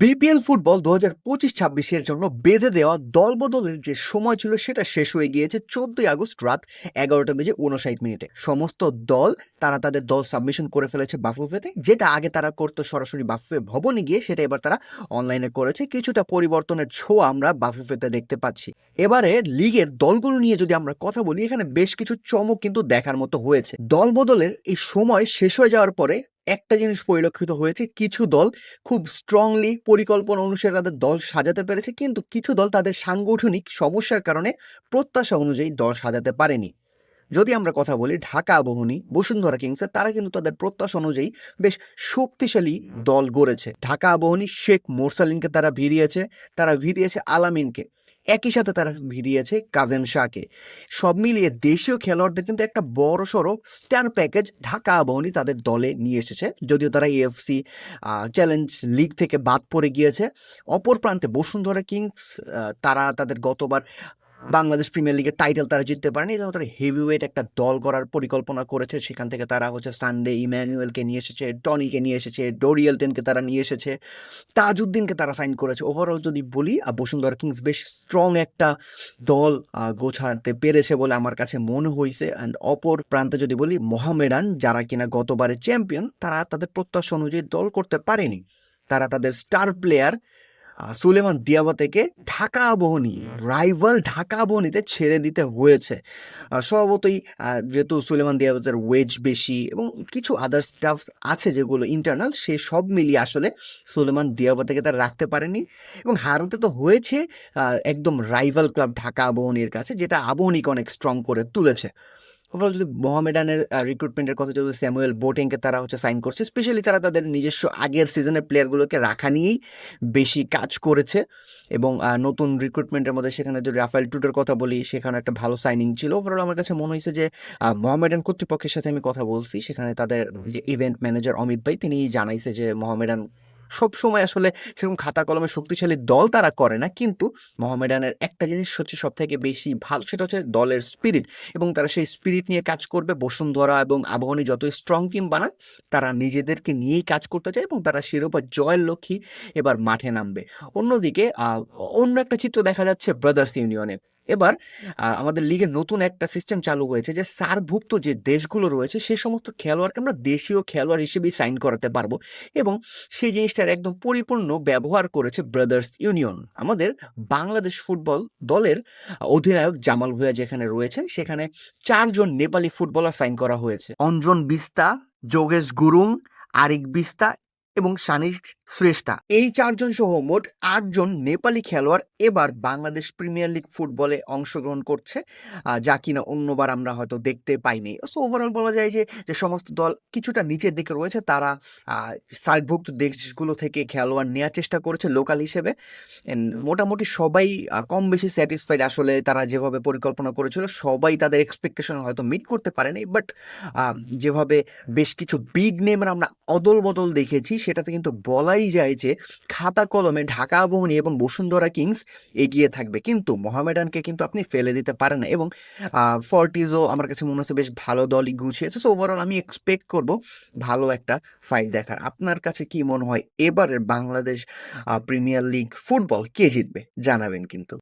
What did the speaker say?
BPL football দু হাজার পঁচিশ ছাব্বিশের জন্য বেঁধে দেওয়া দলবদলের যে সময় ছিল, সেটা শেষ হয়ে গিয়েছে চোদ্দই আগস্ট রাত এগারোটা বেজে উনষাট মিনিটে। সমস্ত দল, তারা তাদের দল সাবমিশন করে ফেলেছে বাফুফেতে, যেটা আগে তারা করতো সরাসরি বাফুফে ভবনে গিয়ে, সেটা এবার তারা অনলাইনে করেছে। কিছুটা পরিবর্তনের ছোঁয়া আমরা বাফুফেতে দেখতে পাচ্ছি। এবারে লিগের দলগুলো নিয়ে যদি আমরা কথা বলি, এখানে বেশ কিছু চমক কিন্তু দেখার মতো হয়েছে। দল বদলের এই সময় শেষ হয়ে যাওয়ার পরে একটা জিনিস পরিলক্ষিত হয়েছে, কিছু দল খুব স্ট্রংলি পরিকল্পনা অনুসারে তাদের দল সাজাতে পেরেছে, কিন্তু কিছু দল তাদের সাংগঠনিক সমস্যার কারণে প্রত্যাশা অনুযায়ী দল সাজাতে পারেনি। যদি আমরা কথা বলি ঢাকা আবহনী, বসুন্ধরা কিংসের তারা কিন্তু তাদের প্রত্যাশা অনুযায়ী বেশ শক্তিশালী দল গড়েছে। ঢাকা আবহনী শেখ মোরসালিনকে তারা ভিড়িয়েছে তারা ভিড়িয়েছে আলামিনকে। একই সাথে তারা ভিড়িয়েছে কাজেম শাহকে। সব মিলিয়ে দেশীয় খেলোয়াড়দের কিন্তু একটা বড় সড়ো স্টার প্যাকেজ ঢাকা আবাহনী তাদের দলে নিয়ে এসেছে। যদিও তারা এএফসি চ্যালেঞ্জ লিগ থেকে বাদ পড়ে গিয়েছে। অপর প্রান্তে বসুন্ধরা কিংস তারা তাদের গতবার বাংলাদেশ প্রিমিয়ার লিগের টাইটেল তারা জিততে পারেনি এবং তারা হেভিওয়েট একটা দল করার পরিকল্পনা করেছে। সেখান থেকে তারা হচ্ছে সানডে ইম্যানুয়েলকে নিয়ে এসেছে টনিকে নিয়ে এসেছে ডোরিয়েলটেনকে তারা নিয়ে এসেছে তাজউদ্দিনকে তারা সাইন করেছে। ওভারঅল যদি বলি আহ, বসুন্ধরা কিংস বেশ স্ট্রং একটা দল গোছাতে পেরেছে বলে আমার কাছে মনে হয়েছে অ্যান্ড অপর প্রান্তে যদি বলি মোহামেডান যারা কিনা গতবারের চ্যাম্পিয়ন তারা তাদের প্রত্যাশা অনুযায়ী দল করতে পারেনি। তারা তাদের স্টার প্লেয়ার সুলেমান দিয়াবা থেকে ঢাকা আবহনী রাইভাল ঢাকা আবহনীতে ছেড়ে দিতে হয়েছে। স্বভাবতই যেহেতু সুলেমান দিয়াবাতের ওয়েজ বেশি এবং কিছু আদার স্টাফ আছে যেগুলো ইন্টারনাল সে সব মিলিয়ে আসলে সুলেমান দিয়াবা থেকে তারা রাখতে পারেনি এবং হারতে তো হয়েছে একদম রাইভাল ক্লাব ঢাকা আবহনীর কাছে, যেটা আবহনীকে অনেক স্ট্রং করে তুলেছে। ওভারঅল যদি মোহামেডানের রিক্রুটমেন্টের কথা যদি স্যামুয়েল বোটিংকে তারা হচ্ছে সাইন করছে স্পেশালি তারা তাদের নিজস্ব আগের সিজনের প্লেয়ারগুলোকে রাখা নিয়েই বেশি কাজ করেছে। এবং নতুন রিক্রুটমেন্টের মধ্যে সেখানে যদি রাফায়েল টুটের কথা বলি সেখানে একটা ভালো সাইনিং ছিল। ওভারঅল আমার কাছে মনে হয়েছে যে মোহামেডান কর্তৃপক্ষের সাথে আমি কথা বলছি। সেখানে তাদের যে ইভেন্ট ম্যানেজার অমিত ভাই তিনি জানাইছে যে মোহামেডান সব সময় আসলে সেরকম খাতা কলমে শক্তিশালী দল তারা করে না, কিন্তু মোহামেডানের একটা জিনিস হচ্ছে সব থেকে বেশি ভালো, সেটা হচ্ছে দলের স্পিরিট এবং তারা সেই স্পিরিট নিয়ে কাজ করবে। বসুন্ধরা এবং আবহানী যতই স্ট্রং টিম বানায় তারা নিজেদেরকে নিয়েই কাজ করতে চায় এবং তারা শিরোপা জয়ের লক্ষ্যে এবার মাঠে নামবে। অন্যদিকে অন্য একটা চিত্র দেখা যাচ্ছে ব্রাদার্স ইউনিয়নে এবার আমাদের লিগে নতুন একটা সিস্টেম চালু হয়েছে যে সারভুক্ত যে দেশগুলো রয়েছে সেই সমস্ত খেলোয়াড়কে আমরা দেশীয় খেলোয়াড় হিসেবেই সাইন করাতে পারব। এবং সেই জিনিসটার একদম পরিপূর্ণ ব্যবহার করেছে ব্রাদার্স ইউনিয়ন আমাদের বাংলাদেশ ফুটবল দলের অধিনায়ক জামাল ভুঁইয়া যেখানে রয়েছেন, সেখানে চারজন নেপালি ফুটবলার সাইন করা হয়েছে। অঞ্জন বিস্তা, যোগেশ গুরুং, আরিক বিস্তা এবং সানিক শ্রেষ্ঠা। এই চারজন সহ মোট আটজন নেপালি খেলোয়াড় এবার বাংলাদেশ প্রিমিয়ার লিগ ফুটবলে অংশগ্রহণ করছে যা কিনা অন্যবার আমরা হয়তো দেখতে পাইনি। সো ওভারঅল বলা যায় যে যে সমস্ত দল কিছুটা নিচের দিকে রয়েছে তারা আহ, সার্কভুক্ত দেশগুলো থেকে খেলোয়াড় নেওয়ার চেষ্টা করেছে লোকাল হিসেবে। মোটামুটি সবাই কম বেশি স্যাটিসফাইড আসলে তারা যেভাবে পরিকল্পনা করেছিল সবাই তাদের এক্সপেকটেশন হয়তো মিট করতে পারেনি বাট যেভাবে বেশ কিছু বিগ নেমের আমরা অদল বদল দেখেছি সেটাতে কিন্তু বলাই যায় যে খাতা, কলমে ঢাকা, আবহনী এবং বসুন্ধরা কিংস এগিয়ে থাকবে। কিন্তু মোহামেডানকে কিন্তু আপনি ফেলে দিতে পারেন না এবং ফর্টিজও আমার কাছে মনে হচ্ছে বেশ ভালো দলই গুছিয়েছে। সো ওভারঅল আমি এক্সপেক্ট করব ভালো একটা ফাইট দেখার। আপনার কাছে কি মনে হয়? এবারের বাংলাদেশ প্রিমিয়ার লিগ ফুটবল কে জিতবে? জানাবেন কিন্তু।